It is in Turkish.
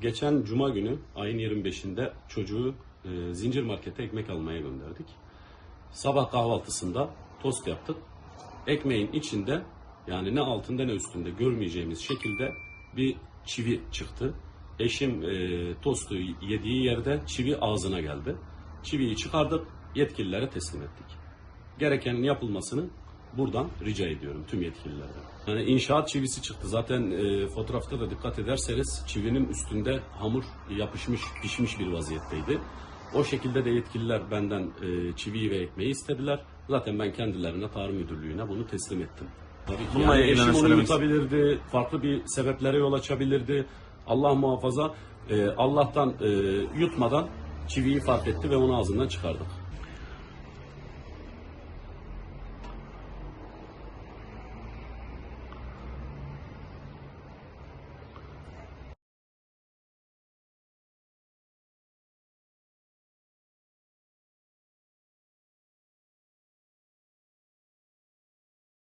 Geçen cuma günü ayın 25'inde çocuğu e, zincir markete ekmek almaya gönderdik. Sabah kahvaltısında tost yaptık. Ekmeğin içinde yani ne altında ne üstünde görmeyeceğimiz şekilde bir çivi çıktı. Eşim e, tostu yediği yerde çivi ağzına geldi. Çiviyi çıkardık, yetkililere teslim ettik. Gerekenin yapılmasını buradan rica ediyorum tüm yetkililerden. Yani inşaat çivisi çıktı. Zaten e, fotoğrafta da dikkat ederseniz çivinin üstünde hamur yapışmış, pişmiş bir vaziyetteydi. O şekilde de yetkililer benden e, çiviyi ve ekmeği istediler. Zaten ben kendilerine Tarım Müdürlüğü'ne bunu teslim ettim. Tabii ki. Bununla Yani eşim onu yutabilirdi, farklı bir sebeplere yol açabilirdi. Allah muhafaza e, Allah'tan e, yutmadan çiviyi fark etti ve onu ağzından çıkardık.